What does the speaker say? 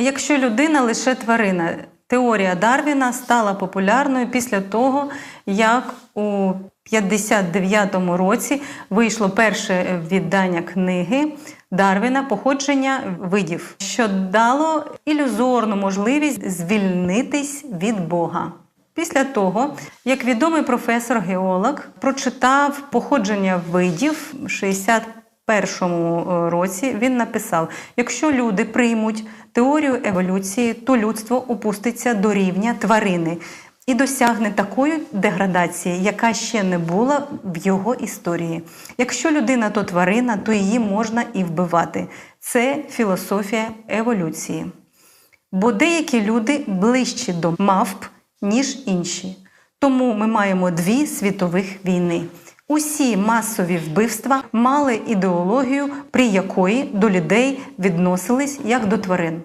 Якщо людина лише тварина, теорія Дарвіна стала популярною після того, як у 59-му році вийшло перше віддання книги Дарвіна Походження видів, що дало ілюзорну можливість звільнитись від Бога. Після того, як відомий професор-геолог прочитав походження видів 65 першому е, році він написав: якщо люди приймуть теорію еволюції, то людство опуститься до рівня тварини і досягне такої деградації, яка ще не була в його історії. Якщо людина то тварина, то її можна і вбивати. Це філософія еволюції. Бо деякі люди ближчі до мавп, ніж інші. Тому ми маємо дві світових війни. Усі масові вбивства мали ідеологію, при якої до людей відносились як до тварин.